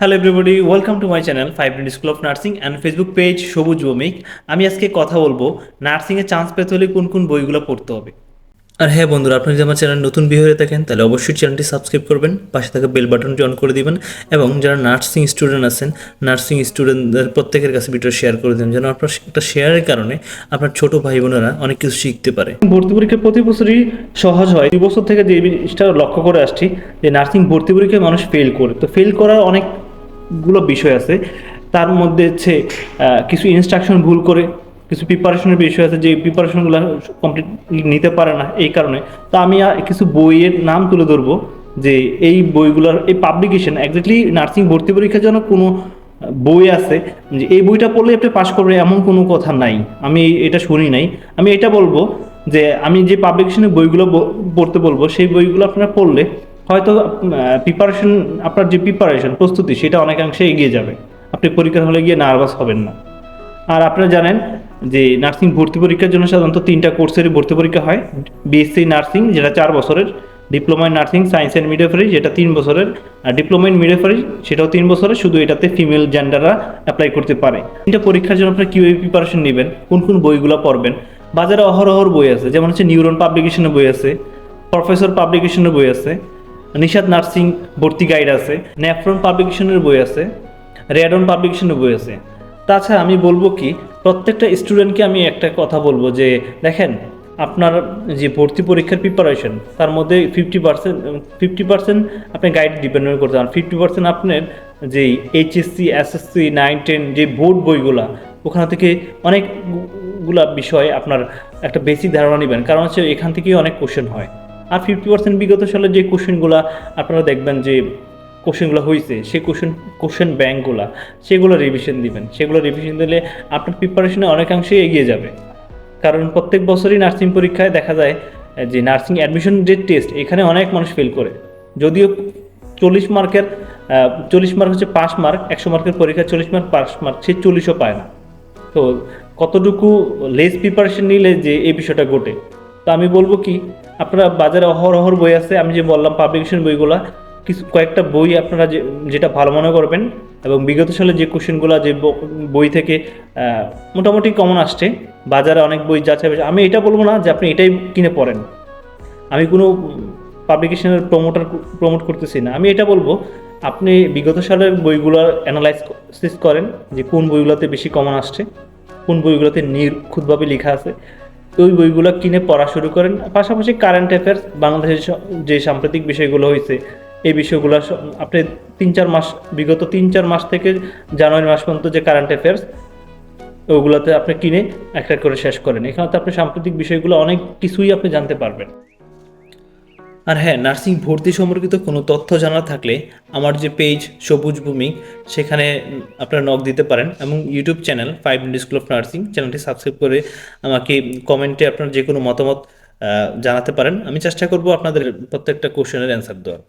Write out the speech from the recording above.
Hello everybody welcome to my channel five minute school of nursing and Facebook page Sabuj Bhowmik আমি আজকে কথা বলব নার্সিংয়ে chance পেতে হলে কোন কোন বইগুলো পড়তে হবে। আর হ্যাঁ বন্ধুরা আপনি যদি আমার চ্যানেল নতুন বিয়ে হয়ে থাকেন, তাহলে অবশ্যই চ্যানেলটি সাবস্ক্রাইব করবেন, পাশে থাকা বেল বাটনটি অন করে দিবেন এবং যারা নার্সিং স্টুডেন্ট আছেন নার্সিং স্টুডেন্টদের প্রত্যেকের কাছে ভিডিও শেয়ার করে দেন, যেন আপনার একটা শেয়ারের কারণে আপনার ছোট ভাই বোনেরা অনেক কিছু শিখতে পারে। ভর্তি পরীক্ষা প্রতি বছরই সহজ হয়। দুই বছর থেকে যে জিনিসটা লক্ষ্য করে আসছি, যে নার্সিং ভর্তি পরীক্ষায় মানুষ ফেল করে। তো ফেল করার অনেকগুলো বিষয় আছে। তার মধ্যে হচ্ছে কিছু ইনস্ট্রাকশন ভুল করে, কিছু প্রিপারেশনের বিষয় আছে যে প্রিপারেশনগুলো কমপ্লিট নিতে পারে না এই কারণে। তো আমি কিছু বইয়ের নাম তুলে ধরবো যে এই বইগুলোর, এই পাবলিকেশন একজাক্টলি নার্সিং ভর্তি পরীক্ষার জন্য কোনো বই আছে যে এই বইটা পড়লে আপনি পাশ করবে এমন কোনো কথা নাই। আমি এটা শুনি নাই। আমি এটা বলব যে আমি যে পাবলিকেশনের বইগুলো পড়তে বলব, সেই বইগুলো আপনারা পড়লে হয়তো প্রিপারেশন আপনার যে প্রিপারেশন প্রস্তুতি, সেটা অনেকাংশে এগিয়ে যাবে। আপনি পরীক্ষার হলে গিয়ে নার্ভাস হবেন না। আর আপনারা জানেন যে নার্সিং ভর্তি পরীক্ষার জন্য সাধারণত তিনটা কোর্সেরই ভর্তি পরীক্ষা হয়। বিএসসি নার্সিং যেটা চার বছরের diploma in nursing science and midwifery যেটা তিন বছরের, আর ডিপ্লোমা ইন মিডওয়াইফারি সেটাও তিন বছরের, শুধু এটাতে ফিমেল জেন্ডাররা অ্যাপ্লাই করতে পারে। তিনটা পরীক্ষার জন্য আপনারা কীভাবে প্রিপারেশন নেবেন, কোন কোন বইগুলো পড়বেন? বাজারে অহরহর বই আছে, যেমন হচ্ছে নিউরন পাবলিকেশনের বই আছে প্রফেসর পাবলিকেশনের বই আছে নিশাদ নার্সিং ভর্তি গাইড আছে, ন্যাফ্রন পাবলিকেশনের বই আছে, রেডন পাবলিকেশনের বই আছে। তাছাড়া আমি বলব কি, প্রত্যেকটা স্টুডেন্টকে আমি একটা কথা বলব যে, দেখেন, আপনার যে ভর্তি পরীক্ষার প্রিপারেশন তার মধ্যে ফিফটি পার্সেন্ট ফিফটি পার্সেন্ট আপনি গাইড ডিপেন্ডেন্ট করতে পারেন। ফিফটি পার্সেন্ট আপনার যে এইচএসসি এসএসসি নাইন টেন যে বোর্ড বইগুলা, ওখান থেকে অনেকগুলা বিষয় আপনার একটা বেসিক ধারণা নেবেন। কারণ হচ্ছে এখান থেকেই অনেক কোশ্চেন হয়। আর ফিফটি পার্সেন্ট বিগত সালে যে কোশ্চেনগুলো আপনারা দেখবেন যে কোশ্চেনগুলো হয়েছে সেই কোশ্চেন কোশ্চেন ব্যাঙ্কগুলো সেগুলো রিভিশন দিবেন। সেগুলো রিভিশন দিলে আপনার প্রিপারেশনে অনেকাংশেই এগিয়ে যাবে। কারণ প্রত্যেক বছরই নার্সিং পরীক্ষায় দেখা যায় যে নার্সিং অ্যাডমিশন যে টেস্ট এখানে অনেক মানুষ ফেল করে। যদিও চল্লিশ মার্কের চল্লিশ মার্ক হচ্ছে পাস মার্ক, একশো মার্কের পরীক্ষা চল্লিশ মার্ক পাস মার্ক, সে চল্লিশও পায় না। তো কতটুকু লেস প্রিপারেশন নিলে যে এই বিষয়টা ঘটে? তো আমি বলব কি, আপনারা বাজারে অহরহর বই আছে, আমি যে বললাম পাবলিকেশন বইগুলা, কিছু কয়েকটা বই আপনারা যে, যেটা ভালো মনে করবেন এবং বিগত সালে যে কোশ্চেনগুলো, যে বই থেকে মোটামুটি কমন আসছে, বাজারে অনেক বই যাচ্ছে আমি এটা বলব না যে আপনি এটাই কিনে পড়েন। আমি কোনো পাবলিকেশনের প্রমোটার প্রমোট করতেছি না। আমি এটা বলব, আপনি বিগত সালের বইগুলো অ্যানালাইসিস করেন যে কোন বইগুলোতে বেশি কমন আসছে, কোন বইগুলোতে নির্খুঁতভাবে লেখা আছে ওই বইগুলো কিনে পড়া শুরু করেন। পাশাপাশি কারেন্ট অ্যাফেয়ার্স বাংলাদেশের যে সাম্প্রতিক বিষয়গুলো হয়েছে এই বিষয়গুলো আপনি তিন চার মাস, বিগত তিন চার মাস থেকে জানুয়ারি মাস পর্যন্ত যে কারেন্ট অ্যাফেয়ার্স ওগুলোতে আপনি কিনে একটা করে শেষ করেন। এখানে তো আপনি সাম্প্রতিক বিষয়গুলো অনেক কিছুই আপনি জানতে পারবেন। আর হ্যাঁ নার্সিং ভর্তি সম্পর্কিত কোনো তথ্য জানা থাকলে আমার যে পেজ সবুজ ভূমি, সেখানে আপনারা নক দিতে পারেন এবং YouTube channel five minute school of nursing চ্যানেলটি সাবস্ক্রাইব করে আমাকে কমেন্টে আপনার যে কোনো মতামত জানাতে পারেন। আমি চেষ্টা করব আপনাদের প্রত্যেকটা কোশ্চেনের অ্যান্সার দেওয়ার।